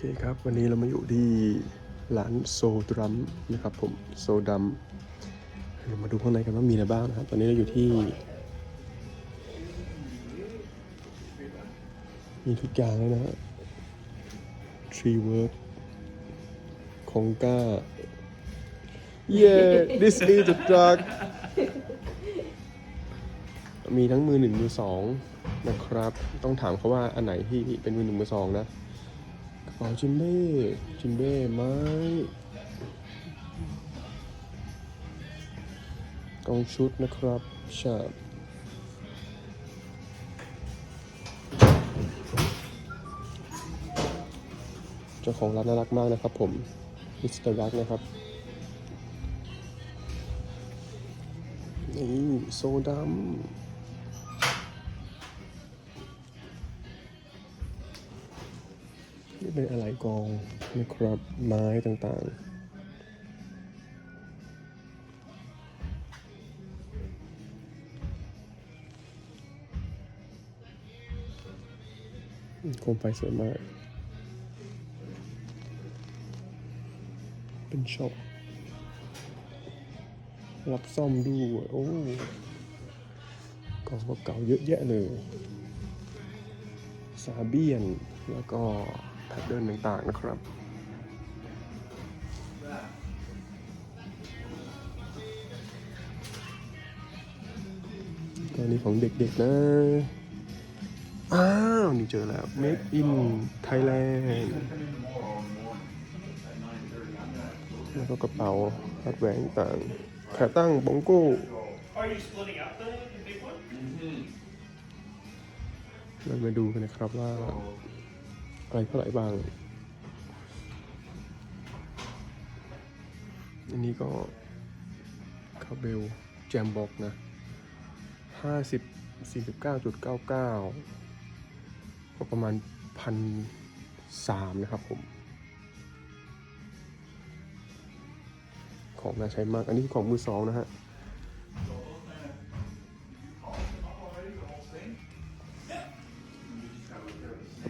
เคครับ วันนี้เรามาอยู่ที่ร้านโซดรัมนะครับผมโซดัมเรามาดูข้างในกันว่ามีอะไรบ้างนะครับ ตอนนี้เราอยู่ที่ มีทุกอย่างเลยนะฮะ Tree Work ของก้า Yeah this is the drug มีทั้งมือหนึ่งมือสองนะครับ ต้องถามเขาว่าอันไหนที่เป็นมือหนึ่งมือสองนะ กระเป๋าจิมเบ้จิมเบ้ไม้กองชุดนะครับชาบเจ้าของร้านน่ารักมากนะครับผมมิสเตอร์รักนะครับนี่โซดัม นี่เป็นอะไรกองนะครับไม้ต่างๆโคมไฟสวยมาก เป็นช็อปรับซ่อมด้วยโอ้กองเก่าเยอะแยะเลย ซาเบียน แล้วก็ แพทเดิร์นต่างๆนะครับตัวนี้ของเด็กๆนะ อ้าว นี่เจอแล้ว Made in Thailand แล้วก็กระเป๋าฮัดแหวนต่างขาตั้งบองโก้ Are you splitting up the, the big one? เรามาดูกันนะครับว่า อะไรเท่าไหร่บ้าง อันนี้ก็คาเบลแจมบ็อกนะห้าสิบสี่สิบเก้าจุดเก้าเก้าก็ประมาณพันสามนะครับผม ของน่าใช้มาก อันนี้ของมือสองนะฮะ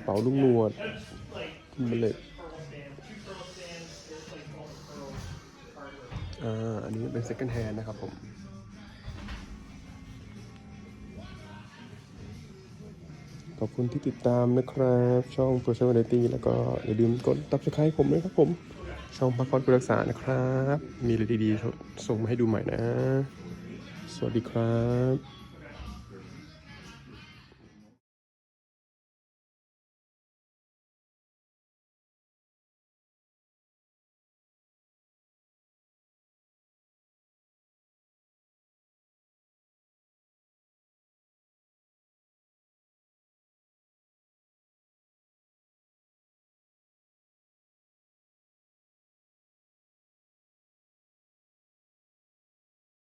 เป๋าลุงนวด That's like ทิมเบลเลตอ่า อันนี้เป็น second hand นะครับผมขอบคุณที่ติดตามนะครับ ช่อง Personality แล้วก็อย่าลืมกด subscribe ผมด้วยครับผม ช่องพักคอนกุรักษานะครับ มีอะไรดีๆ ส่งมาให้ดูใหม่นะ สวัสดีครับ